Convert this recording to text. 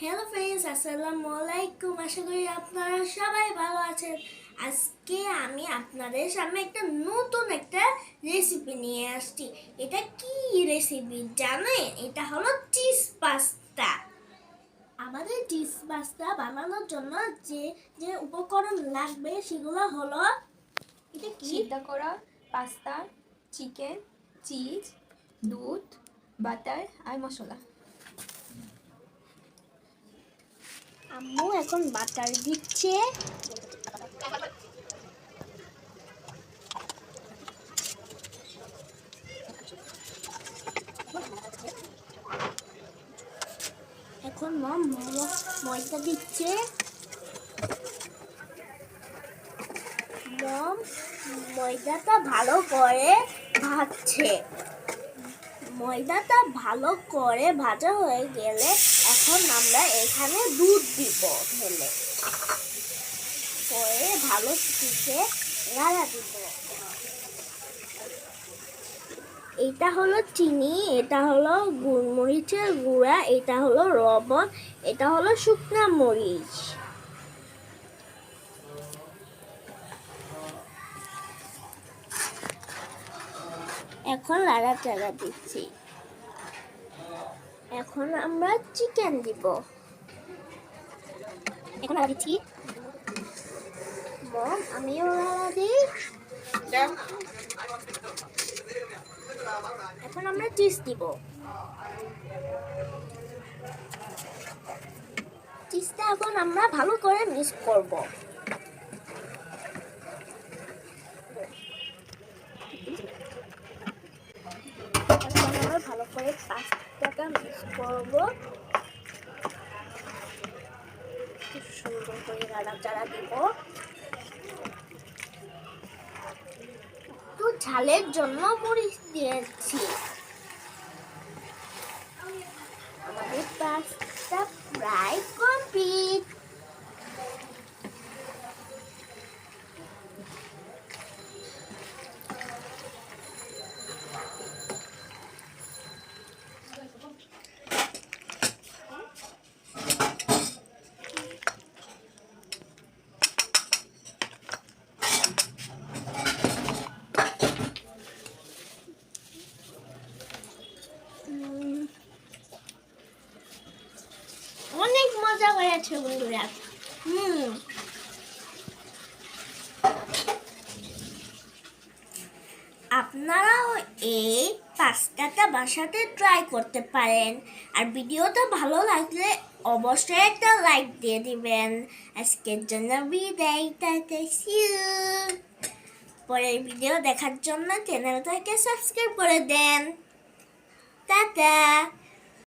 Hello friends আসসালামু আলাইকুম আশা করি আপনারা সবাই ভালো আছেন। আজকে আমি আপনাদের সামনে একটা নতুন একটা রেসিপি নিয়ে আসছি। এটা কি রেসিপি জানেন? এটা হলো চিজ পাস্তা আমাদের চিজ পাস্তা বানানোর জন্য যে যে উপকরণ লাগবে সেগুলো হলো, এটা কি? সিদ্ধ করা পাস্তা চিকেন চিজ দুধ বাটার আর মশলা। আম্মু এখন বাটার দিচ্ছে। এখন মম ময়দা দিচ্ছে। মম ময়দাটা ভালো করে ভাজছে। ময়দাটা ভালো করে ভাজা হয়ে গেলে এখন আমরা এখানে দুধ দিব ঢেলে। পরে ভালো পিঠে নাড়া দিব। এটা হলো চিনি, এটা হলো গুড়মরিচের গুঁড়া, এটা হলো লবণ এটা হলো শুকনা মরিচ। এখন লাড়া চাড়া দিচ্ছি। এখন আমরা চিকেন দিব। এখন লাড়া দিচ্ছি মম আমিও দিই। এখন আমরা চিজ দিব। চিজটা এখন আমরা ভালো করে মিক্স করব এখন করে পাস্তাটা মিক্স করব। খুব সুন্দর করে রাড়া চাড়া দেব। একটু ঝালের জন্য মরিচ দিয়েছি। আমাদের পাস্তা হয়েছে বন্ধুরা। হুম। আপনারাও এই পাস্তাটা বাসাতে ট্রাই করতে পারেন। আর ভিডিওটা ভালো লাগলে অবশ্যই একটা লাইক দিয়ে দিবেন। আজকের জন্য বিদায়. পরের ভিডিও দেখার জন্য চ্যানেলটাকে সাবস্ক্রাইব করে দেন। টাটা!